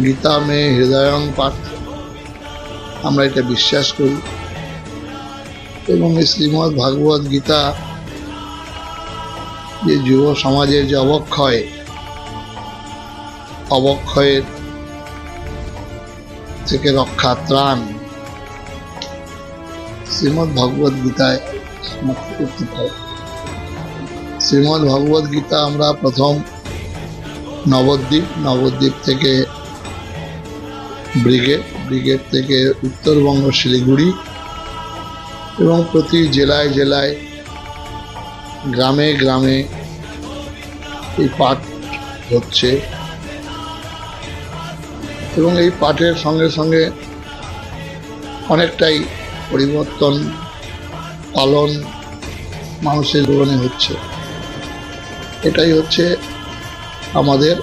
গীতা মে হৃদয়ং পাঠ। আমরা এটা বিশ্বাস করি। এবং এই শ্রীমদ্ ভাগবত গীতা যে যুব সমাজের যে অবক্ষয়, অবক্ষয়ের থেকে রক্ষা ত্রাণ শ্রীমদ্ ভগবত গীতায় করতে শ্রীমদ্ ভগবত গীতা আমরা প্রথম নবদ্বীপ নবদ্বীপ থেকে ব্রিগেড ব্রিগেড থেকে উত্তরবঙ্গ, শিলিগুড়ি এবং প্রতি জেলায় জেলায়, গ্রামে গ্রামে এই পাঠ হচ্ছে। এবং এই পাঠের সঙ্গে সঙ্গে অনেকটাই পরিবর্তন, পালন মানুষের জীবনে হচ্ছে। এটাই হচ্ছে আমাদের